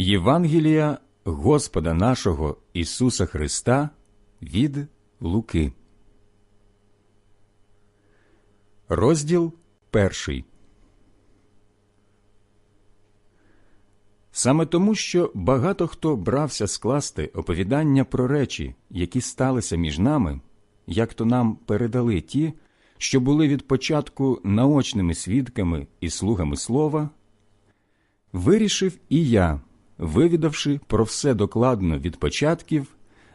Євангелія Господа нашого Ісуса Христа від Луки. Розділ перший. Саме тому, що багато хто брався скласти оповідання про речі, які сталися між нами, як то нам передали ті, що були від початку наочними свідками і слугами слова, вирішив і я, вивідавши про все докладно від початків,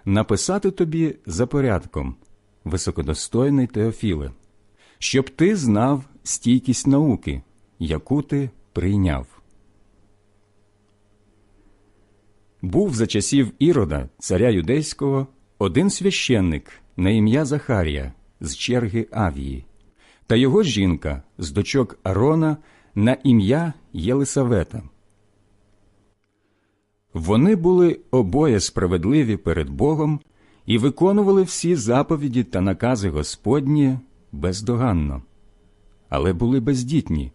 написати тобі за порядком, високодостойний Теофіле, щоб ти знав стійкість науки, яку ти прийняв. Був за часів Ірода, царя юдейського, один священник на ім'я Захарія з черги Авії, та його жінка з дочок Арона на ім'я Єлисавета. Вони були обоє справедливі перед Богом і виконували всі заповіді та накази Господні бездоганно, але були бездітні,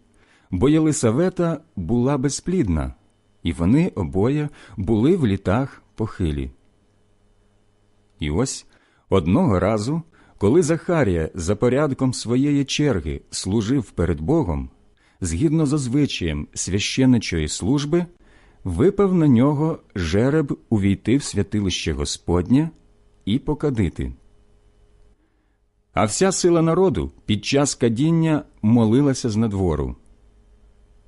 бо Єлисавета була безплідна, і вони обоє були в літах похилі. І ось одного разу, коли Захарія за порядком своєї черги служив перед Богом, згідно з звичаєм священничої служби, випав на нього жереб увійти в святилище Господнє і покадити. А вся сила народу під час кадіння молилася з надвору.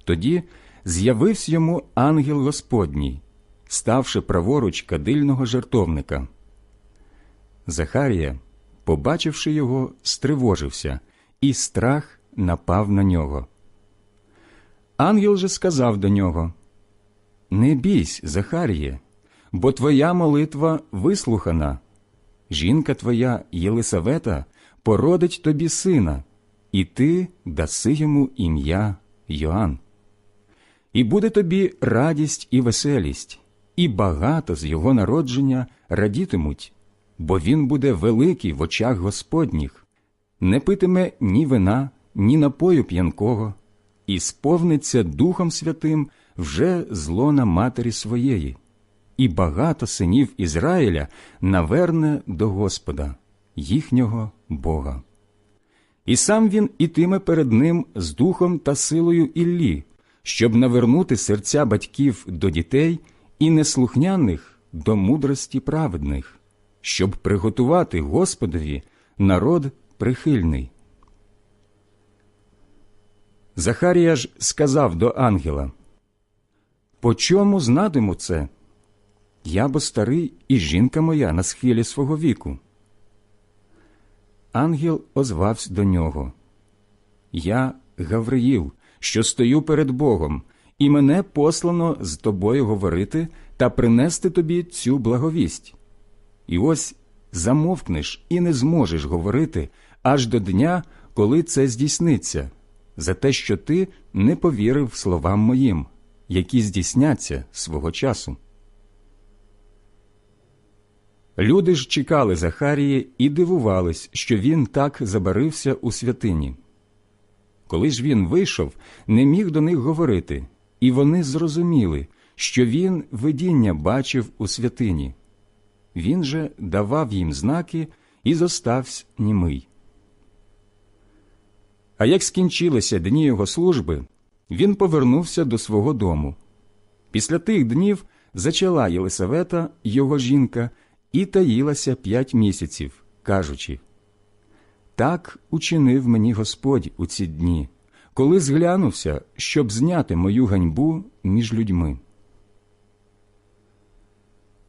Тоді з'явився йому ангел Господній, ставши праворуч кадильного жертовника. Захарія, побачивши його, стривожився, і страх напав на нього. Ангел же сказав до нього Не бійсь, Захаріє, бо твоя молитва вислухана. Жінка твоя Єлисавета породить тобі сина, і ти даси йому ім'я Йоанн. І буде тобі радість і веселість, і багато з його народження радітимуть, бо він буде великий в очах Господніх, не питиме ні вина, ні напою п'янкого, і сповниться Духом Святим вже злона матері своєї, і багато синів Ізраїля наверне до Господа, їхнього Бога. І сам він ітиме перед ним з духом та силою Іллі, щоб навернути серця батьків до дітей і неслухняних до мудрості праведних, щоб приготувати Господові народ прихильний. Захарія ж сказав до ангела По чому знатиму це? Я бо старий і жінка моя на схилі свого віку. Ангел озвався до нього Я Гавриїл, що стою перед Богом, і мене послано з тобою говорити та принести тобі цю благовість. І ось замовкнеш і не зможеш говорити аж до дня, коли це здійсниться, за те, що ти не повірив словам моїм, які здійсняться свого часу. Люди ж чекали Захарії і дивувались, що він так забарився у святині. Коли ж він вийшов, не міг до них говорити, і вони зрозуміли, що він видіння бачив у святині. Він же давав їм знаки і зостався німий. А як скінчилися дні його служби, він повернувся до свого дому. Після тих днів зачала Єлисавета, його жінка, і таїлася п'ять місяців, кажучи Так учинив мені Господь у ці дні, коли зглянувся, щоб зняти мою ганьбу між людьми.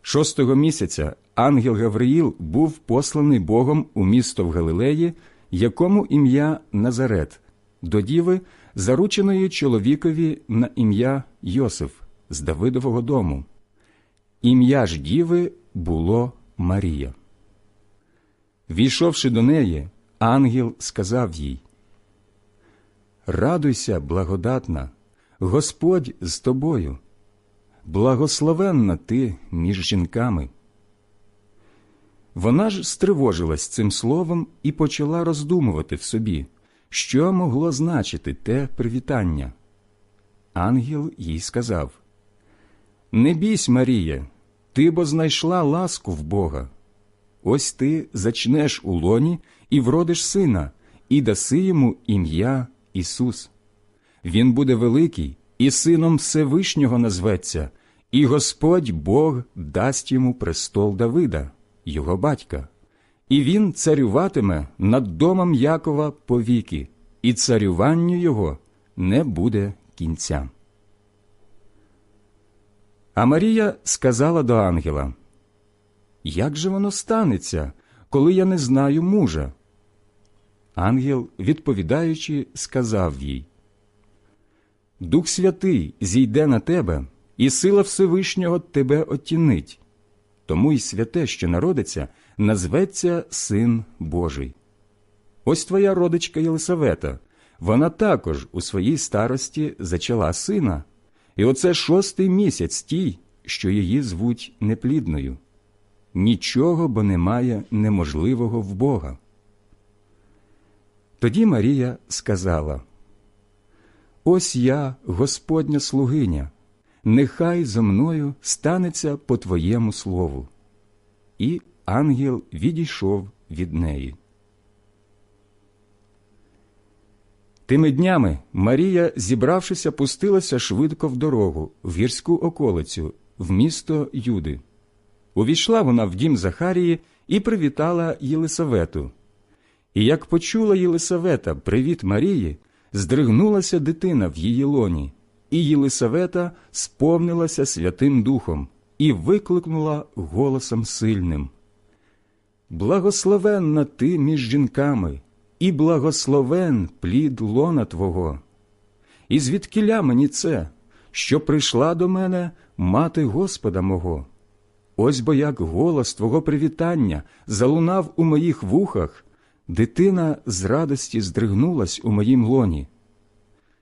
Шостого місяця ангел Гавриїл був посланий Богом у місто в Галилеї, якому ім'я Назарет, до діви, зарученої чоловікові на ім'я Йосиф з Давидового дому. Ім'я ж діви було Марія. Війшовши до неї, ангел сказав їй Радуйся, благодатна, Господь з тобою, благословенна ти між жінками. Вона ж стривожилась цим словом і почала роздумувати в собі, що могло значити те привітання. Ангел їй сказав Не бійсь, Марія, ти бо знайшла ласку в Бога. Ось ти зачнеш у лоні і вродиш сина, і даси йому ім'я Ісус. Він буде великий, і сином Всевишнього назветься, і Господь Бог дасть йому престол Давида, його батька, і він царюватиме над домом Якова повіки, і царюванню його не буде кінця. А Марія сказала до ангела Як же воно станеться, коли я не знаю мужа? Ангел, відповідаючи, сказав їй Дух Святий зійде на тебе, і сила Всевишнього тебе оттінить. Тому й святе, що народиться, назветься Син Божий. Ось твоя родичка Єлисавета, вона також у своїй старості зачала сина, і оце шостий місяць тій, що її звуть неплідною. Нічого бо немає неможливого в Бога. Тоді Марія сказала Ось я, Господня слугиня, нехай зо мною станеться по Твоєму слову. І ангел відійшов від неї. Тими днями Марія, зібравшися, пустилася швидко в дорогу, в гірську околицю, в місто Юди. Увійшла вона в дім Захарії і привітала Єлисавету. І як почула Єлисавета привіт Марії, здригнулася дитина в її лоні, і Єлисавета сповнилася Святим Духом і викликнула голосом сильним. Благословенна ти між жінками, і благословен плід лона Твого. І звідкиля мені це, що прийшла до мене мати Господа мого? Ось бо як голос Твого привітання залунав у моїх вухах, дитина з радості здригнулась у моїм лоні.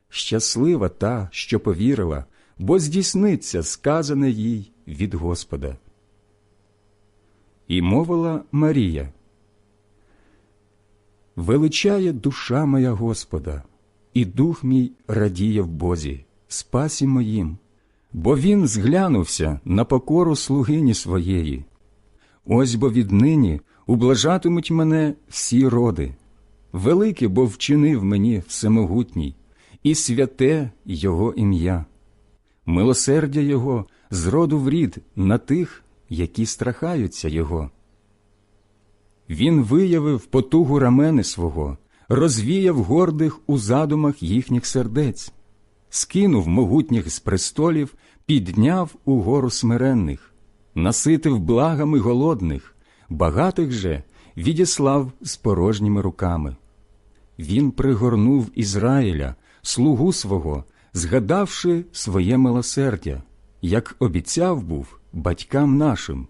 Щаслива та, що повірила, бо здійсниться сказане їй від Господа. І мовила Марія. Величає душа моя Господа, і дух мій радіє в Бозі, спасі моїм, бо він зглянувся на покору слугині своєї. Ось бо віднині ублажатимуть мене всі роди. Велике, бо вчинив мені всемогутній, і святе Його ім'я. Милосердя Його з роду в рід на тих, які страхаються Його. Він виявив потугу рамени свого, розвіяв гордих у задумах їхніх сердець, скинув могутніх з престолів, підняв угору смиренних, наситив благами голодних, багатих же відіслав з порожніми руками. Він пригорнув Ізраїля, слугу свого, згадавши своє милосердя, як обіцяв був батькам нашим,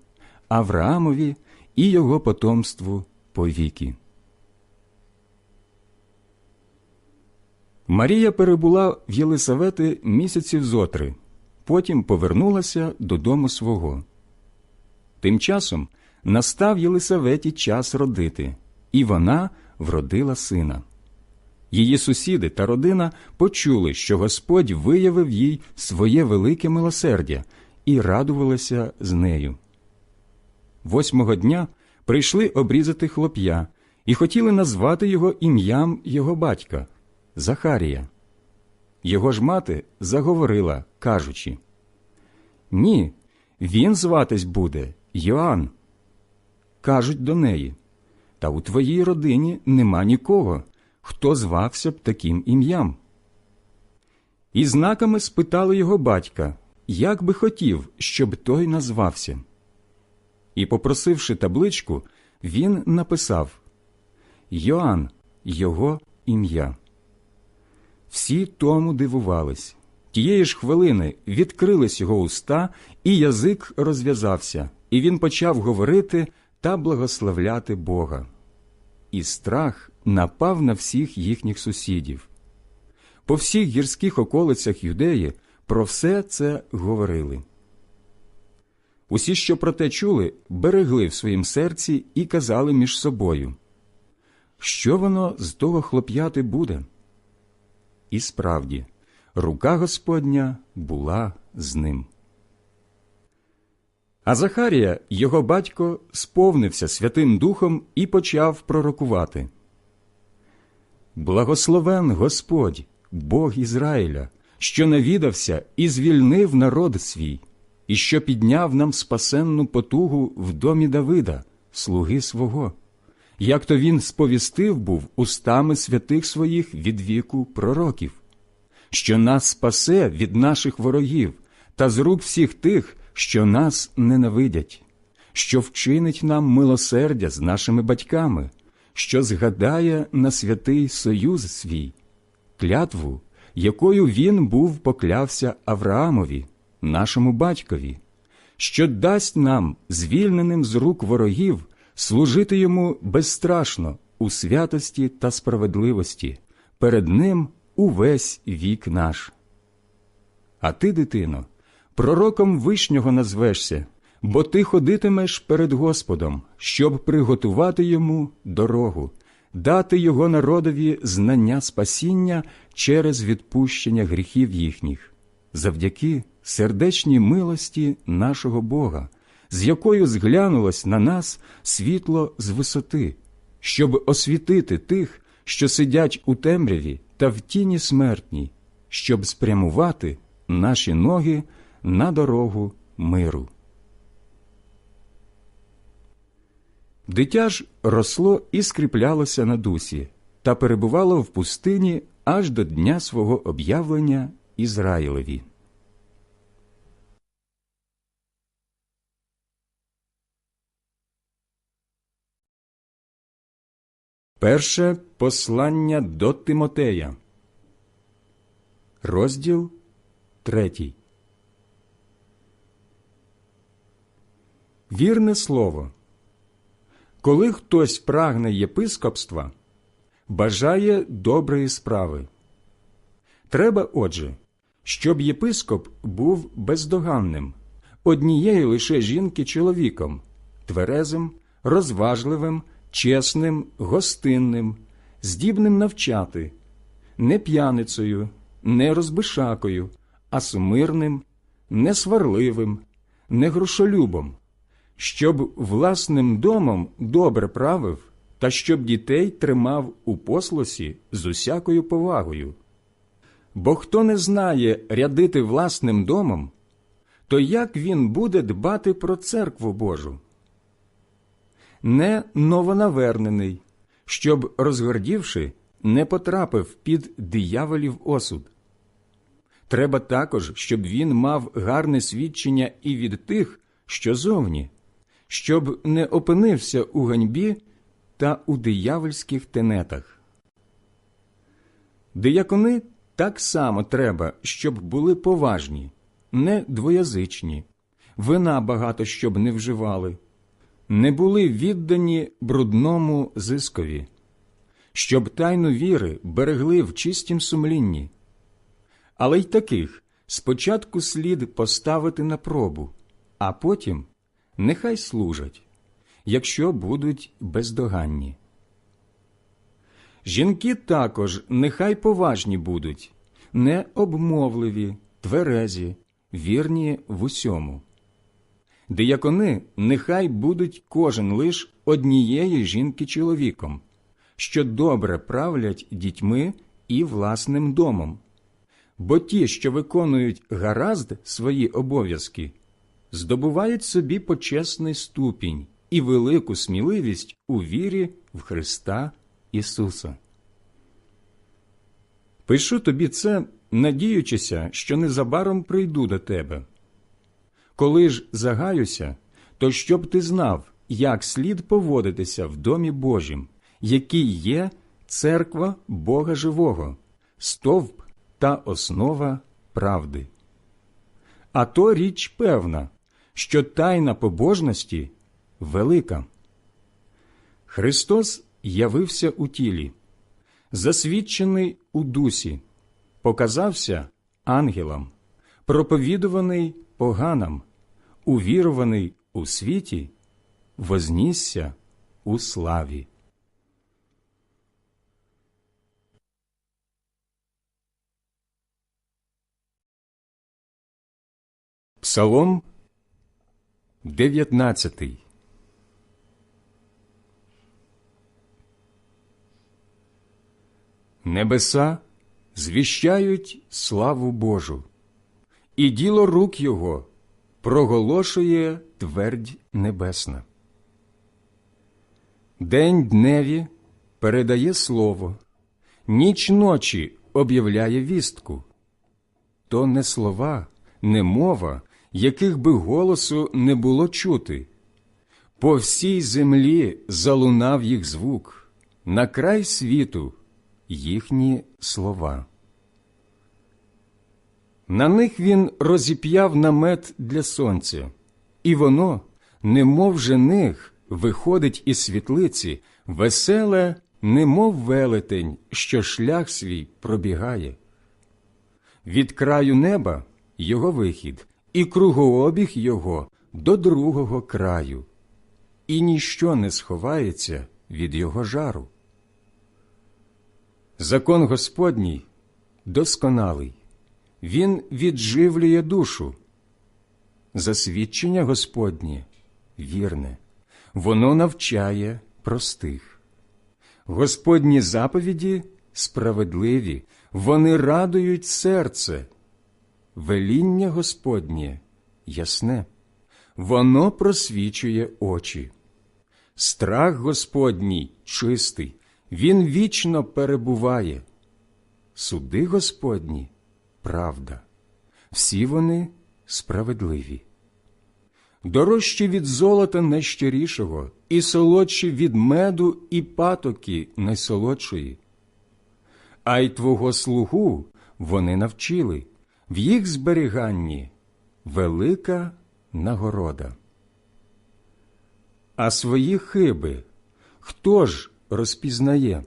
Авраамові і його потомству повіки. Марія перебула в Єлисавети місяців зотри, потім повернулася додому свого. Тим часом настав Єлисаветі час родити, і вона вродила сина. Її сусіди та родина почули, що Господь виявив їй своє велике милосердя і радувалися з нею. Восьмого дня прийшли обрізати хлоп'я і хотіли назвати його ім'ям його батька Захарія. Його ж мати заговорила, кажучи Ні, він зватись буде Йоанн. Кажуть до неї Та у твоїй родині нема нікого, хто звався б таким ім'ям. І знаками спитали його батька, як би хотів, щоб той назвався. І, попросивши табличку, він написав Йоанн його ім'я. Всі тому дивувались. Тієї ж хвилини відкрились його уста, і язик розв'язався, і він почав говорити та благословляти Бога. І страх напав на всіх їхніх сусідів. По всіх гірських околицях юдеї про все це говорили. Усі, що про те чули, берегли в своїм серці і казали між собою, що воно з того хлоп'яти буде? І справді, рука Господня була з ним. А Захарія, його батько, сповнився Святим Духом і почав пророкувати. Благословен Господь, Бог Ізраїля, що навідався і звільнив народ свій, і що підняв нам спасенну потугу в домі Давида, слуги свого, як то він сповістив був устами святих своїх від віку пророків, що нас спасе від наших ворогів та з рук всіх тих, що нас ненавидять, що вчинить нам милосердя з нашими батьками, що згадає на святий союз свій, клятву, якою він був поклявся Авраамові, нашому батькові, що дасть нам, звільненим з рук ворогів, служити йому безстрашно у святості та справедливості, перед ним увесь вік наш. А ти, дитино, пророком вишнього назвешся, бо ти ходитимеш перед Господом, щоб приготувати йому дорогу, дати його народові знання спасіння через відпущення гріхів їхніх, завдяки сердечній милості нашого Бога, з якою зглянулось на нас світло з висоти, щоб освітити тих, що сидять у темряві та в тіні смертній, щоб спрямувати наші ноги на дорогу миру. Дитя ж росло і скріплялося на дусі та перебувало в пустині аж до дня свого об'явлення Ізраїлеві. Перше послання до Тимотея, розділ третій. Вірне слово. Коли хтось прагне єпископства, бажає доброї справи. Треба, отже, щоб єпископ був бездоганним, однієї лише жінки чоловіком, тверезим, розважливим, чесним, гостинним, здібним навчати, не п'яницею, не розбишакою, а сумирним, не сварливим, не грошолюбом, щоб власним домом добре правив та щоб дітей тримав у послосі з усякою повагою. Бо хто не знає рядити власним домом, то як він буде дбати про церкву Божу? Не новонавернений, щоб, розгордівши, не потрапив під дияволів осуд. Треба також, щоб він мав гарне свідчення і від тих, що зовні, щоб не опинився у ганьбі та у диявольських тенетах. Диякони так само треба, щоб були поважні, не двоязичні, вина багато щоб не вживали, не були віддані брудному зискові, щоб тайну віри берегли в чистім сумлінні. Але й таких спочатку слід поставити на пробу, а потім нехай служать, якщо будуть бездоганні. Жінки також нехай поважні будуть, не обмовливі, тверезі, вірні в усьому. Диякони нехай будуть кожен лиш однієї жінки чоловіком, що добре правлять дітьми і власним домом. Бо ті, що виконують гаразд свої обов'язки, здобувають собі почесний ступінь і велику сміливість у вірі в Христа Ісуса. Пишу тобі це, надіючися, що незабаром прийду до тебе. Коли ж загаюся, то щоб ти знав, як слід поводитися в домі Божім, який є церква Бога Живого, стовп та основа правди. А то річ певна, що тайна побожності велика. Христос явився у тілі, засвідчений у дусі, показався ангелам, проповідуваний поганам, увірований у світі, вознісся у славі. Псалом 19. Небеса звіщають славу Божу, і діло рук Його проголошує твердь небесна. День дневі передає слово, ніч ночі об'являє вістку. То не слова, не мова, яких би голосу не було чути. По всій землі залунав їх звук, на край світу їхні слова. На них він розіп'яв намет для сонця, і воно, немов жених, виходить із світлиці, веселе, немов велетень, що шлях свій пробігає. Від краю неба його вихід, і кругообіг його до другого краю, і ніщо не сховається від його жару. Закон Господній досконалий, він відживлює душу. Засвідчення Господнє вірне, воно навчає простих. Господні заповіді справедливі, вони радують серце. Веління Господнє ясне, воно просвічує очі. Страх Господній чистий, він вічно перебуває. Суди Господні правда, всі вони справедливі. Дорожчі від золота найщирішого, і солодші від меду і патоки найсолодшої. А й твого слугу вони навчили, в їх зберіганні велика нагорода. А свої хиби хто ж розпізнає?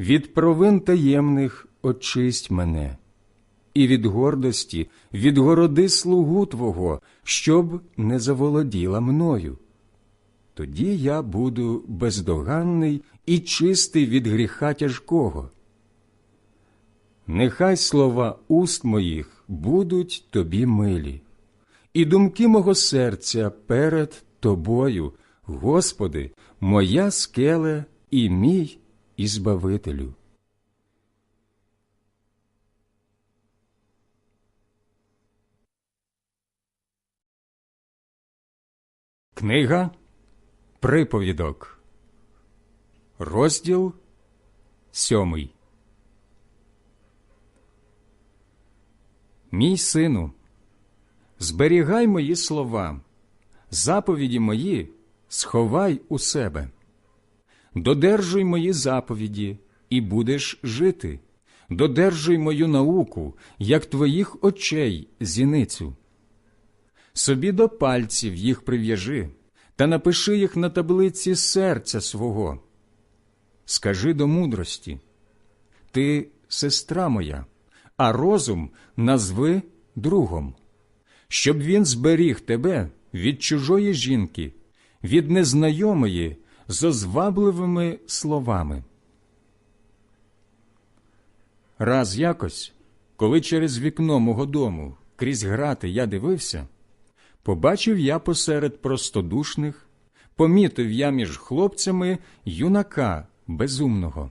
Від провин таємних очисть мене, і від гордості відгороди слугу Твого, щоб не заволоділа мною. Тоді я буду бездоганний і чистий від гріха тяжкого. Нехай слова уст моїх будуть тобі милі, і думки мого серця перед тобою, Господи, моя скеле і мій ізбавителю. Книга Приповідок, розділ сьомий. Мій сину, зберігай мої слова, заповіді мої сховай у себе, додержуй мої заповіді, і будеш жити, додержуй мою науку, як твоїх очей зіницю. Собі до пальців їх прив'яжи та напиши їх на таблиці серця свого. Скажи до мудрості Ти сестра моя, а розум назви другом, щоб він зберіг тебе від чужої жінки, від незнайомої з озвабливими словами. Раз якось, коли через вікно мого дому крізь грати я дивився, побачив я посеред простодушних, помітив я між хлопцями юнака безумного.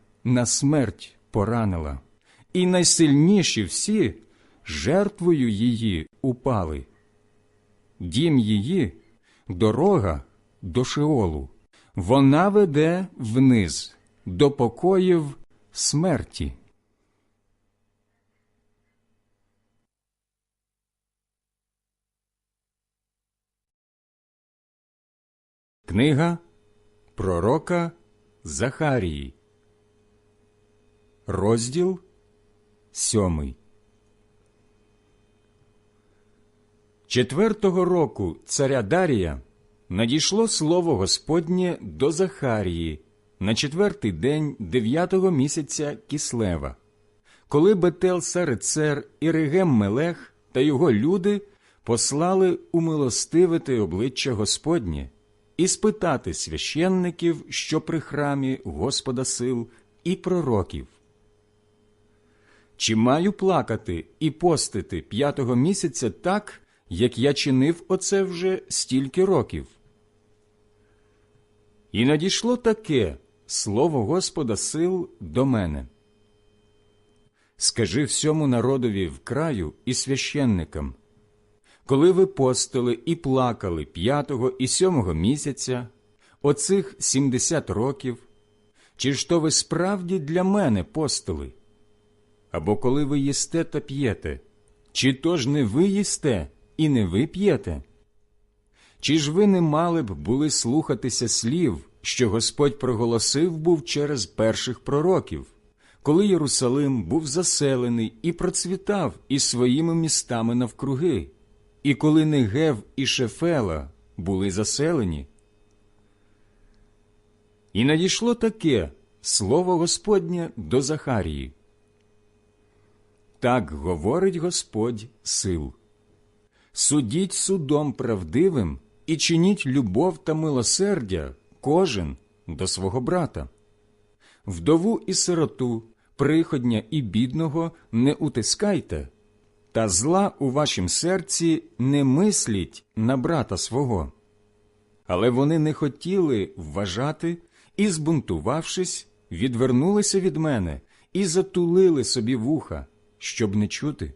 на смерть поранила, і найсильніші всі жертвою її упали. Дім її дорога до Шеолу, вона веде вниз до покоїв смерті. Книга Пророка Захарії, розділ сьомий. Четвертого року царя Дарія надійшло слово Господнє до Захарії на четвертий день дев'ятого місяця Кислева, коли Бетел Сарецер і Регем Мелех та його люди послали умилостивити обличчя Господнє і спитати священників, що при храмі Господа сил, і пророків. Чи маю плакати і постити п'ятого місяця так, як я чинив оце вже стільки років? І надійшло таке слово Господа сил до мене. Скажи всьому народові в краю і священникам, коли ви постили і плакали п'ятого і сьомого місяця, оцих сімдесят років, чи ж то ви справді для мене постили? Або коли ви їсте та п'єте, чи то ж не ви їсте і не ви п'єте? Чи ж ви не мали б були слухатися слів, що Господь проголосив був через перших пророків, коли Єрусалим був заселений і процвітав із своїми містами навкруги, і коли Негев і Шефела були заселені? І надійшло таке слово Господнє до Захарії. Так говорить Господь сил. Судіть судом правдивим і чиніть любов та милосердя кожен до свого брата. Вдову і сироту, приходня і бідного не утискайте, та зла у вашім серці не мисліть на брата свого. Але вони не хотіли вважати і, збунтувавшись, відвернулися від мене і затулили собі вуха, щоб не чути.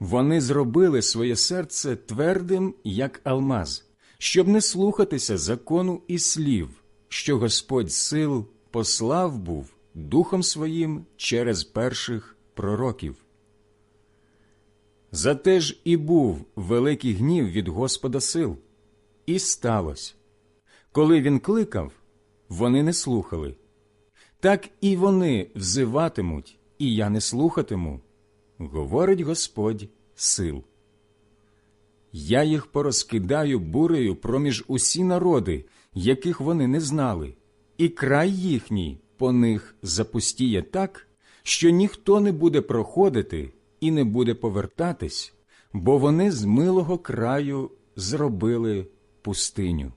Вони зробили своє серце твердим, як алмаз, щоб не слухатися закону і слів, що Господь сил послав був Духом Своїм через перших пророків. Зате ж і був великий гнів від Господа сил, і сталося. Коли він кликав, вони не слухали. Так і вони взиватимуть, і я не слухатиму, говорить Господь сил. Я їх порозкидаю бурею проміж усі народи, яких вони не знали, і край їхній по них запустіє так, що ніхто не буде проходити і не буде повертатись, бо вони з милого краю зробили пустиню.